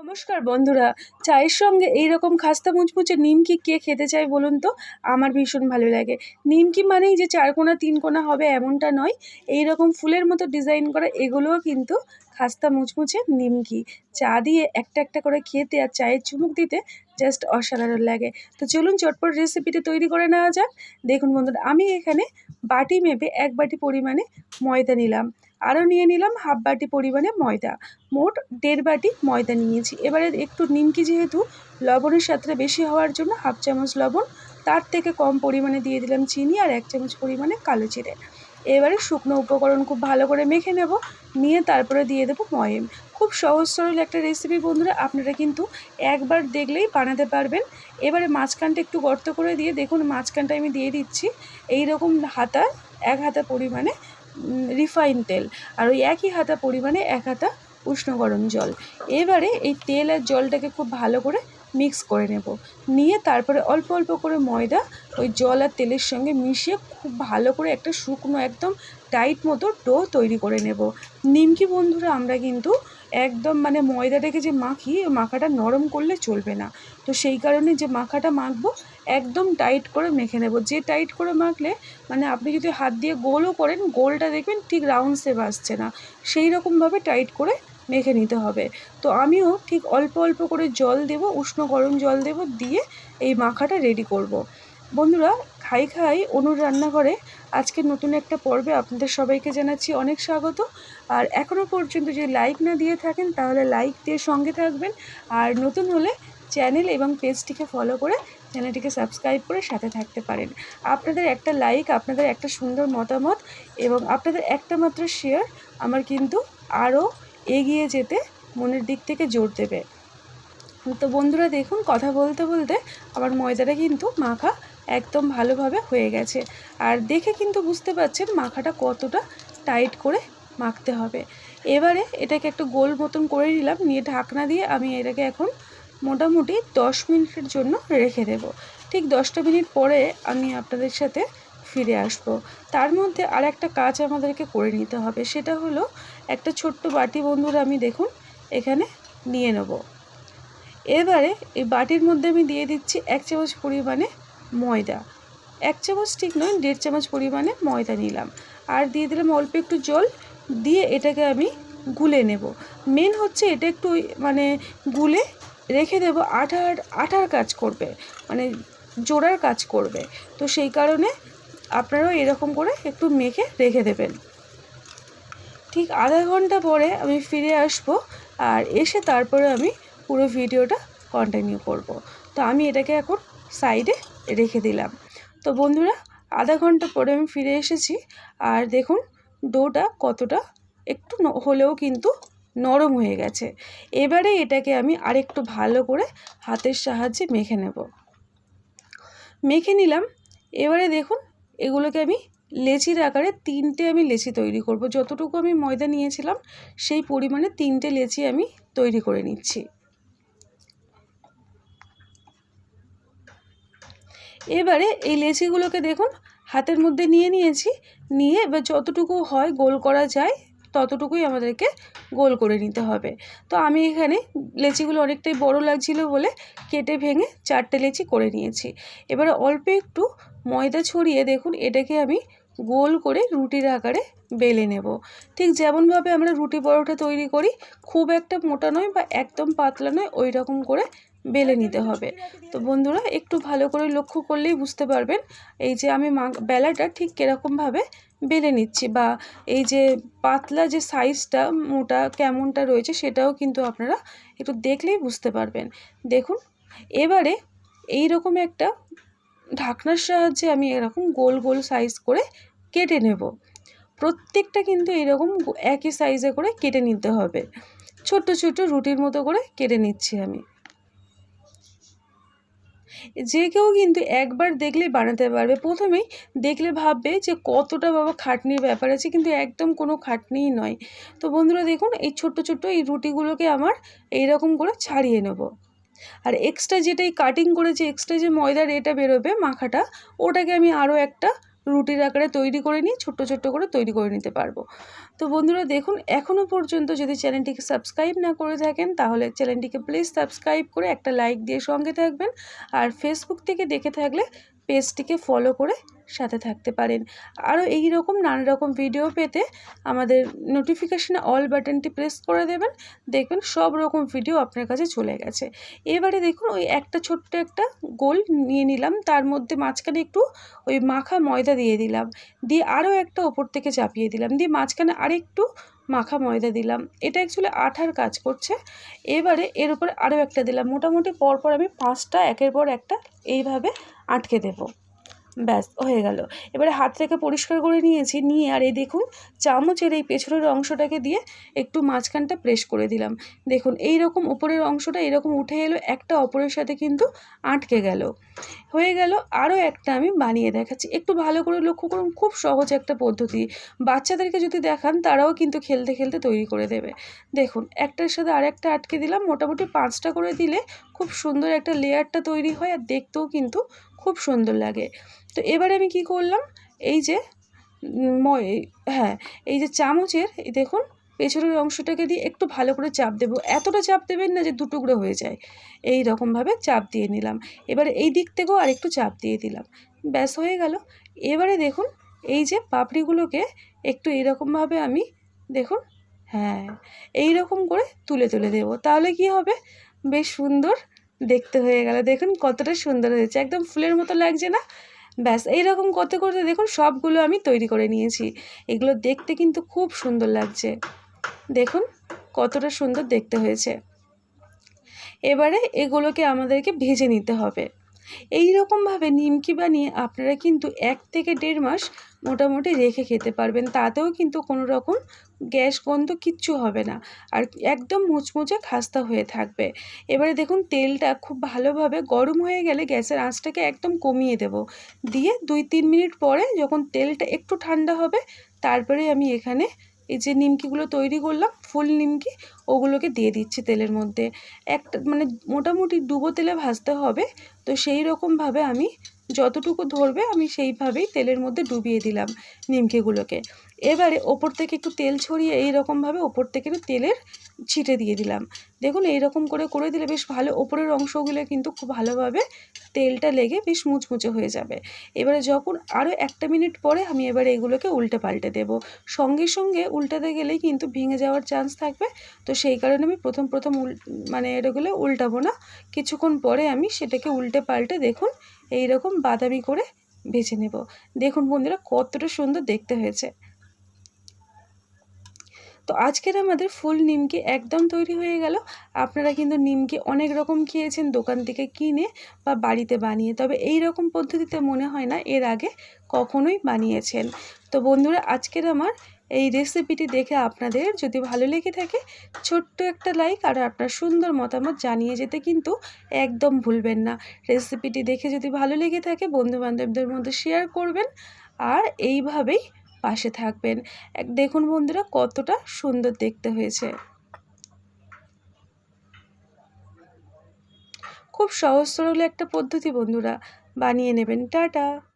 নমস্কার বন্ধুরা। চায়ের সঙ্গে এই রকম খাস্তা মুচমুচে নিমকি কে খেতে চায় বলুন তো? আমার ভীষণ ভালো লাগে। নিমকি মানেই যে চার কোনা, তিন কোনা হবে এমনটা নয়। এই রকম ফুলের মতো ডিজাইন করা এগুলোও কিন্তু খাস্তা মুচমুচে নিমকি। চা দিয়ে একটা একটা করে খেতে আর চায়ের চুমুক দিতে জাস্ট অসাধারণ লাগে। তো চলুন চটপট রেসিপিটি তৈরি করে নেওয়া যাক। দেখুন বন্ধুরা, আমি এখানে বাটি মেপে এক বাটি পরিমাণে ময়দা নিলাম। আরও নিয়ে নিলাম হাফ বাটি পরিমাণে ময়দা। মোট দেড় বাটি ময়দা নিয়েছি। এবারে একটু নিমকি যেহেতু, লবণের সাথে বেশি হওয়ার জন্য হাফ চামচ লবণ, তার থেকে কম পরিমাণে দিয়ে দিলাম চিনি আর এক চামচ পরিমাণে কালো জিরে। এবারে শুকনো উপকরণ খুব ভালো করে মেখে নেব, নিয়ে তারপরে দিয়ে দেবো ময়েম। খুব সহজ সরল একটা রেসিপি বন্ধুরা, আপনারা কিন্তু একবার দেখলেই বানাতে পারবেন। এবারে মাঝখানটা একটু গর্ত করে দিয়ে দেখুন মাঝখানটা আমি দিয়ে দিচ্ছি। এই রকম হাতা, এক হাতা পরিমাণে রিফাইন তেল। আর ওই একই হাতা পরিমাণে এক হাতা উষ্ণ গরম জল। এবারে এই তেল আর জলটাকে খুব ভালো করে মিক্স করে নেব। নিয়ে তারপরে অল্প অল্প করে ময়দা ওই জল আর তেলের সঙ্গে মিশিয়ে খুব ভালো করে একটা শুকনো একদম টাইট মতো ডো তৈরি করে নেব। নিমকি বন্ধুরা, আমরা কিন্তু একদম মানে ময়দাটাকে যে মাখি মাখাটা নরম করলে চলবে না। তো সেই কারণে যে মাখাটা মাখবো একদম টাইট করে মেখে নেব। যে টাইট করে মাখলে মানে আপনি যদি হাত দিয়ে গোলও করেন, গোলটা দেখবেন ঠিক রাউন্ড শেপ আসছে না। সেই রকমভাবে টাইট করে মেখে নিতে হবে। তো আমিও ঠিক অল্প অল্প করে জল দেব, উষ্ণ গরম জল দেব, দিয়ে এই মাখাটা রেডি করব। বন্ধুরা, খাই খাই অনুর রান্নাঘরে আজকে নতুন একটা পর্বে আপনাদের সবাইকে জানাচ্ছি অনেক স্বাগত। আর এখনও পর্যন্ত যদি লাইক না দিয়ে থাকেন, তাহলে লাইক দিয়ে সঙ্গে থাকবেন। আর নতুন হলে চ্যানেল এবং পেজটিকে ফলো করে চ্যানেলটিকে সাবস্ক্রাইব করে সাথে থাকতে পারেন। আপনাদের একটা লাইক আপনাদের একটা সুন্দর মতামত এবং আপনাদের একটা মাত্র শেয়ার আমার কিন্তু আরও এগিয়ে যেতে মনের দিক থেকে জোর দেবে। তো বন্ধুরা দেখুন, কথা বলতে বলতে আমার ময়দাটা কিন্তু মাখা একদম ভালোভাবে হয়ে গেছে। আর দেখে কিন্তু বুঝতে পারছেন মাখাটা কতটা টাইট করে মাখতে হবে। এবারে এটাকে একটু গোল মতন করে নিলাম, নিয়ে ঢাকনা দিয়ে আমি এটাকে এখন মোটামুটি দশ মিনিটের জন্য রেখে দেব। ঠিক দশটা মিনিট পরে আমি আপনাদের সাথে ফিরে আসব। তার মধ্যে আর একটা কাজ আমাদেরকে করে নিতে হবে। সেটা হলো একটা ছোট্ট বাটি বন্ধুরা আমি দেখুন এখানে নিয়ে নেব। এবারে এই বাটির মধ্যে আমি দিয়ে দিচ্ছি এক চামচ পরিমাণে ময়দা। এক চামচ ঠিক নয়, দেড় চামচ পরিমাণে ময়দা নিলাম। আর দিয়ে দিলাম অল্প একটু জল। দিয়ে এটাকে আমি গুলে নেব। মেন হচ্ছে এটা একটু মানে গুলে রেখে দেব, আঠার আঠার কাজ করবে মানে জোড়ার কাজ করবে। তো সেই কারণে আপনারাও এরকম করে একটু মেখে রেখে দেবেন। ঠিক আধা ঘণ্টা পরে আমি ফিরে আসব আর এসে তারপরে আমি পুরো ভিডিওটা কন্টিনিউ করব। তো আমি এটাকে এখন সাইডে রেখে দিলাম। তো বন্ধুরা, আধা ঘণ্টা পরে আমি ফিরে এসেছি। আর দেখুন ডোটা কতটা একটু হলেও কিন্তু নরম হয়ে গেছে। এবারে এটাকে আমি আরেকটু ভালো করে হাতের সাহায্যে মেখে নেব। মেখে নিলাম। এবারে দেখুন, এগুলোকে আমি লেচির আকারে তিনটে আমি লেচি তৈরি করব। যতটুকু আমি ময়দা নিয়েছিলাম, সেই পরিমাণে তিনটে লেচি আমি তৈরি করে নিচ্ছি। এবারে এই লেচিগুলোকে দেখুন, হাতের মধ্যে নিয়ে নিয়েছি। নিয়ে এবার যতটুকু হয় গোল করা যায় ততটুকুই আমাদেরকে গোল করে নিতে হবে। তো আমি এখানে লেচিগুলো অনেকটাই বড় লাগছিল বলে কেটে ভেঙে চারটে লেচি করে নিয়েছি। এবারে অল্প একটু ময়দা ছড়িয়ে দেখুন, এটাকে আমি গোল করে রুটির আকারে বেলে নেব। ঠিক যেমনভাবে আমরা রুটি পরোটা তৈরি করি, খুব একটা মোটা নয় বা একদম পাতলা নয় ওই রকম করে বেলে নিতে হবে। তো বন্ধুরা, একটু ভালো করে লক্ষ্য করলেই বুঝতে পারবেন, এই যে আমি মা বেলাটা ঠিক কীরকমভাবে বেলে নিচ্ছি বা এই যে পাতলা যে সাইজটা, মোটা কেমনটা রয়েছে সেটাও কিন্তু আপনারা একটু দেখলেই বুঝতে পারবেন। দেখুন, এবারে এই রকম একটা ঢাকনার সাহায্যে আমি এরকম গোল গোল সাইজ করে কেটে নেব। প্রত্যেকটা কিন্তু এরকম একই সাইজে করে কেটে নিতে হবে। ছোট্ট ছোট্ট রুটির মতো করে কেটে নিচ্ছি আমি। যে কেউ কিন্তু একবার দেখলে বানাতে পারবে। প্রথমেই দেখলে ভাববে যে কতটা বাবা খাটনির ব্যাপার আছে, কিন্তু একদম কোনো খাটনিই নয়। তো বন্ধুরা দেখুন, এই ছোট্ট ছোট্ট এই রুটিগুলোকে আমার এই রকম করে ছাড়িয়ে নেব। আর এক্সট্রা যেটা এই কাটিং করেছে এক্সট্রা যে ময়দার এটা বেরোবে, মাখাটা, ওটাকে আমি আরও একটা রুটির আকারে তৈরি করে নিয়ে ছোট্ট ছোট্ট করে তৈরি করে নিতে পারব। তো বন্ধুরা দেখুন এখনও পর্যন্ত যদি চ্যানেলটিকে সাবস্ক্রাইব না করে থাকেন, তাহলে চ্যানেলটিকে প্লিজ সাবস্ক্রাইব করে একটা লাইক দিয়ে সঙ্গে থাকবেন। আর ফেসবুক থেকে দেখে থাকলে পেজটিকে ফলো করে সাথে থাকতে পারেন। আরও এই রকম নানা রকম ভিডিও পেতে আমাদের নোটিফিকেশানে অল বাটনটি প্রেস করে দেবেন। দেখবেন সব রকম ভিডিও আপনার কাছে চলে গেছে। এবারে দেখুন ওই একটা ছোট্ট একটা গোল নিয়ে নিলাম। তার মধ্যে মাঝখানে একটু ওই মাখা ময়দা দিয়ে দিলাম। দিয়ে আরও একটা ওপর থেকে চাপিয়ে দিলাম। দিয়ে মাঝখানে আরেকটু মাখা ময়দা দিলাম। এটা অ্যাকচুয়ালি আঠার কাজ করছে। এবারে এর উপরে আরও একটা দিলাম। মোটামুটি পরপর আমি পাঁচটা একের পর একটা এইভাবে আটকে দেবো। ব্যাস, হয়ে গেল। এবারে হাত রেখে পরিষ্কার করে নিয়েছি, নিয়ে আর এই দেখুন, চামচের এই পেছনের অংশটাকে দিয়ে একটু মাঝখানটা প্রেস করে দিলাম। দেখুন, এই রকম উপরের অংশটা এরকম উঠে এলো, একটা অপরের সাথে কিন্তু আটকে গেল। হয়ে গেল, আরও একটা আমি বানিয়ে দেখাচ্ছি। একটু ভালো করে লক্ষ্য করুন, খুব সহজ একটা পদ্ধতি। বাচ্চাদেরকে যদি দেখান, তারাও কিন্তু খেলতে খেলতে তৈরি করে দেবে। দেখুন, একটার সাথে আরেকটা আটকে দিলাম, মোটামুটি পাঁচটা করে দিলে খুব সুন্দর একটা লেয়ারটা তৈরি হয়, আর দেখতেও কিন্তু খুব সুন্দর লাগে। তো এবারে আমি কি করলাম? এই যে হ্যাঁ এই যে চামচের দেখুন, পেছনের অংশটাকে দিয়ে একটু ভালো করে চাপ দেবো। এতটা চাপ দেবেন না যে দুটুকরো হয়ে যায়। এই রকমভাবে চাপ দিয়ে নিলাম। এবারে এই দিক থেকেও আরেকটু চাপ দিয়ে দিলাম। ব্যাস, হয়ে গেল। এবারে দেখুন, এই যে পাপড়িগুলোকে একটু এরকমভাবে আমি, দেখুন হ্যাঁ এই রকম করে তুলে তুলে দেবো। তাহলে কি হবে? বেশ সুন্দর দেখতে হয়ে গেল। দেখুন কতটা সুন্দর হয়েছে। একদম ফুলের মতো লাগছে না? ব্যাস, এইরকম করতে করতে দেখুন সবগুলো আমি তৈরি করে নিয়েছি। এগুলো দেখতে কিন্তু খুব সুন্দর লাগছে। দেখুন কতটা সুন্দর দেখতে হয়েছে। এবারে এগুলোকে আমাদেরকে ভেজে নিতে হবে। এই রকমভাবে নিমকি বানিয়ে আপনারা কিন্তু এক থেকে দেড় মাস মোটামুটি রেখে খেতে পারবেন। তাতেও কিন্তু কোনো রকম গ্যাস গন্ধ কিচ্ছু হবে না। আর একদম মুচমুচে খাস্তা হয়ে থাকবে। এবারে দেখুন তেলটা খুব ভালোভাবে গরম হয়ে গেলে গ্যাসের আঁচটাকে একদম কমিয়ে দেব। দিয়ে দুই তিন মিনিট পরে যখন তেলটা একটু ঠান্ডা হবে, তারপরে আমি এখানে এই যে নিমকিগুলো তৈরি করলাম, ফুল নিমকি, ওগুলোকে দিয়ে দিচ্ছি তেলের মধ্যে। একটা মানে মোটামুটি ডুবো তেলে ভাজতে হবে, তো সেই রকমভাবে আমি যতটুকু ধরবে আমি সেইভাবেই তেলের মধ্যে ডুবিয়ে দিলাম নিমকিগুলোকে। এবারে ওপর থেকে একটু তেল ছড়িয়ে এই রকমভাবে ওপর থেকে তেলের ছিটে দিয়ে দিলাম। দেখুন এই রকম করে করে দিলে বেশ ভালো। ওপরের অংশগুলো কিন্তু খুব ভালোভাবে তেলটা লেগে বেশ মুচমুচে হয়ে যাবে। এবারে যখন আরও একটা মিনিট পরে আমি এবারে এগুলোকে উল্টে পাল্টে দেব। সঙ্গে সঙ্গে উল্টাতে গেলেই কিন্তু ভেঙে যাওয়ার চান্স থাকবে। তো সেই কারণে আমি প্রথম প্রথম উল মানে এগুলো উল্টাবো না। কিছুক্ষণ পরে আমি সেটাকে উল্টে পাল্টে দেখুন এই রকম বাদামি করে ভেজে নেব। দেখুন বন্ধুরা, কতটা সুন্দর দেখতে হয়েছে। তো আজকের আমাদের ফুল নিমকি একদম তৈরি হয়ে গেল। আপনারা কিন্তু নিমকি অনেক রকম খেয়েছেন দোকান থেকে কিনে বা বাড়িতে বানিয়ে। তবে এই রকম পদ্ধতিতে মনে হয় না এর আগে কখনোই বানিয়েছেন। তো বন্ধুরা, আজকের আমার এই রেসিপিটি দেখে আপনাদের যদি ভালো লেগে থাকে, ছোট্ট একটা লাইক আর আপনার সুন্দর মতামত জানিয়ে যেতে কিন্তু একদম ভুলবেন না। রেসিপিটি দেখে যদি ভালো লেগে থাকে, বন্ধুবান্ধবদের মধ্যে শেয়ার করবেন। আর এইভাবেই পাশে থাকবেন। দেখুন বন্ধুরা কতটা সুন্দর দেখতে হয়েছে। খুব সহজ সরল একটা পদ্ধতি বন্ধুরা। বানিয়ে নেবেন। টাটা।